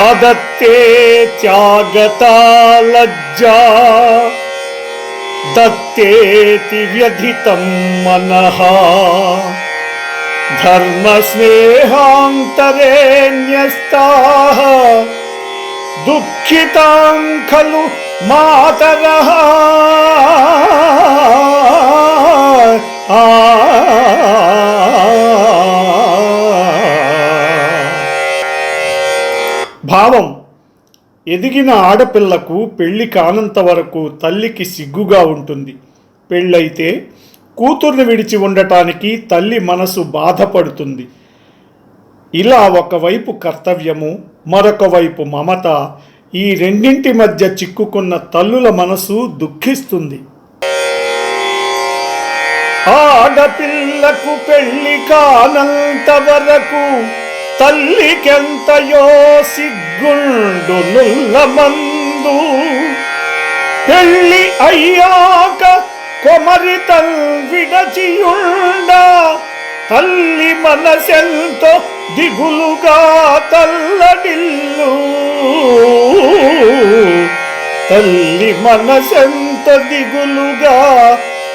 अदत्ते त्यागता लज्जा दत्तेति व्यधितं मनः। धर्मस्नेहान्तरे न्यस्ताः दुःखितां खलु मातरः। భావం. ఎదిగిన ఆడపిల్లకు పెళ్ళి కానంత వరకు తల్లికి సిగ్గుగా ఉంటుంది. పెళ్ళైతే కూతుర్ని విడిచి ఉండటానికి తల్లి మనసు బాధపడుతుంది. ఇలా ఒకవైపు కర్తవ్యము మరొక వైపు మమత ఈ రెండింటి మధ్య చిక్కుకున్న తల్లుల మనసు దుఃఖిస్తుంది. ఆడపిల్లకు పెళ్ళి కానంత వరకు తల్లికెంతయో సిగ్గుండు నుల్లమందు. పెళ్ళి అయ్యాక కొమరి విడచియుండ. తల్లి మనసెంతో దిగులుగా తల్లడిల్లు. తల్లి మనసెంత దిగులుగా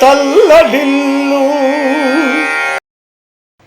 తల్లడిల్లు.